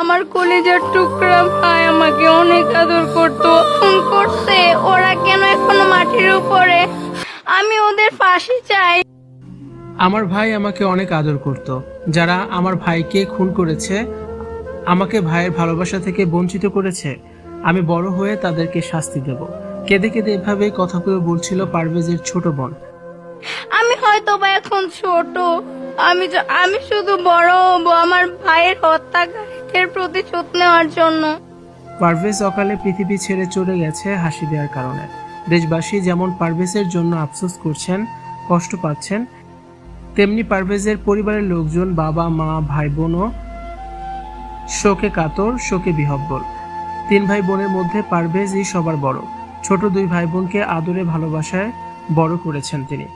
আমার কলেজের টুকরা ভাই আমাকে অনেক আদর করতো করছে। ওরা কেন এখনও মাটির উপরে? আমি ওদের ফাঁসি চাই। আমার ভাই আমাকে অনেক আদর করত। যারা আমার ভাইকে খুন করেছে আমাকে ভাইয়ের ভালোবাসা থেকে বঞ্চিত করেছে আমি বড় হয়ে তাদেরকে শাস্তি দেব। কেঁদে কেঁদে এভাবে কথাগুলো বলছিল পারভেজের ছোট বোন। আমি হয়তো বা এখন ছোট। আমি আমি শুধু বড় হব। আমার ভাইয়ের হত্যাকারীদের প্রতিশোধ নেওয়ার জন্য। পারভেজ অকালে পৃথিবী ছেড়ে চলে গেছে হাসি দেওয়ার কারণে। দেশবাসী যেমন পারভেজের জন্য আফসোস করছেন, কষ্ট পাচ্ছেন, তেমনি পারভেজের পরিবারের লোকজন বাবা, মা ভাই বোনও শোকে কাতর, শোকে বিহব্বল। তিন ভাই বোনের মধ্যে পারভেজই সবার বড়। ছোট দুই ভাই বোনকে আদরে ভালোবাসায় বড় করেছেন তিনি।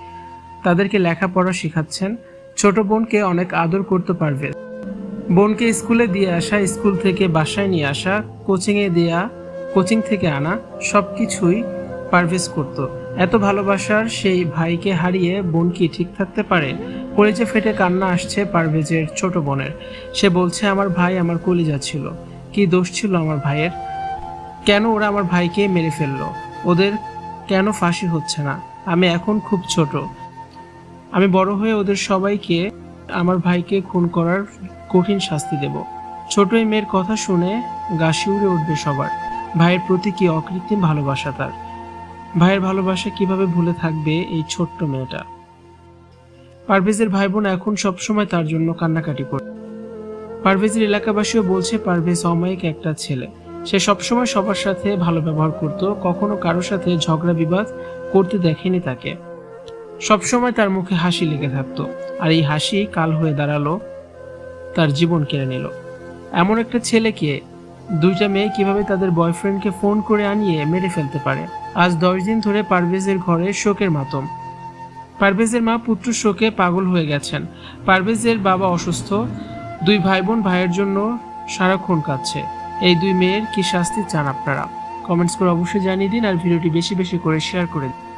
তাদেরকে লেখাপড়া শেখাচ্ছেন। ছোট বোনকে অনেক আদর করতে পারভেজ। বোনকে স্কুলে দিয়ে আসা, স্কুল থেকে বাসায় নিয়ে আসা, কোচিংয়ে দেয়া, কোচিং থেকে আনা সব কিছুই পারভেজ করত। এত ভালোবাসার সেই ভাইকে হারিয়ে বোন কি ঠিক থাকতে পারে? কলেজে ফেটে কান্না আসছে পারভেজের ছোট বোনের। সে বলছে, আমার ভাই আমার কলিজা ছিল। কি দোষ ছিল আমার ভাইয়ের? কেন ওরা আমার ভাইকে মেরে ফেলল? ওদের কেন ফাঁসি হচ্ছে না? আমি এখন খুব ছোট। আমি বড় হয়ে ওদের সবাইকে, আমার ভাইকে খুন করার কঠিন শাস্তি দেব। ছোট এই মেয়ের কথা শুনে গা শিউরে উঠবে সবার। ভাইয়ের প্রতি কি অকৃত্রিম ভালোবাসা তার? ভাইয়ের ভালোবাসা কীভাবে ভুলে থাকবে এই ছোট্ট মেয়েটা? পারভেজের ভাই বোন এখন সবসময় তার জন্য কান্নাকাটি করে পারভেজের এলাকাবাসীও বলছে, পারভেজ অমায়িক একটা ছেলে। সে সবসময় সবার সাথে ভালো ব্যবহার করত, কখনো কারোর সাথে ঝগড়া বিবাদ করতে দেখেনি তাকে। সবসময় তার মুখে হাসি লেগে থাকতো। আর এই হাসি কাল হয়ে দাঁড়াল তার জীবন কেড়ে নিল। এমন একটা ছেলেকে দুইটা মেয়ে কীভাবে তাদের বয়ফ্রেন্ডকে ফোন করে আনিয়ে মেরে ফেলতে পারে? আজ দশ দিন ধরে পারভেজের ঘরে শোকের মাতম। পারভেজের মা পুত্র শোকে পাগল হয়ে গেছেন। পারভেজের বাবা অসুস্থ। দুই ভাই বোন ভাইয়ের জন্য সারাক্ষণ কাঁদছে। এই দুই মেয়ের কি শাস্তি চান আপনারা? কমেন্টস করে অবশ্যই জানিয়ে দিন আর ভিডিওটি বেশি বেশি করে শেয়ার করে দিন।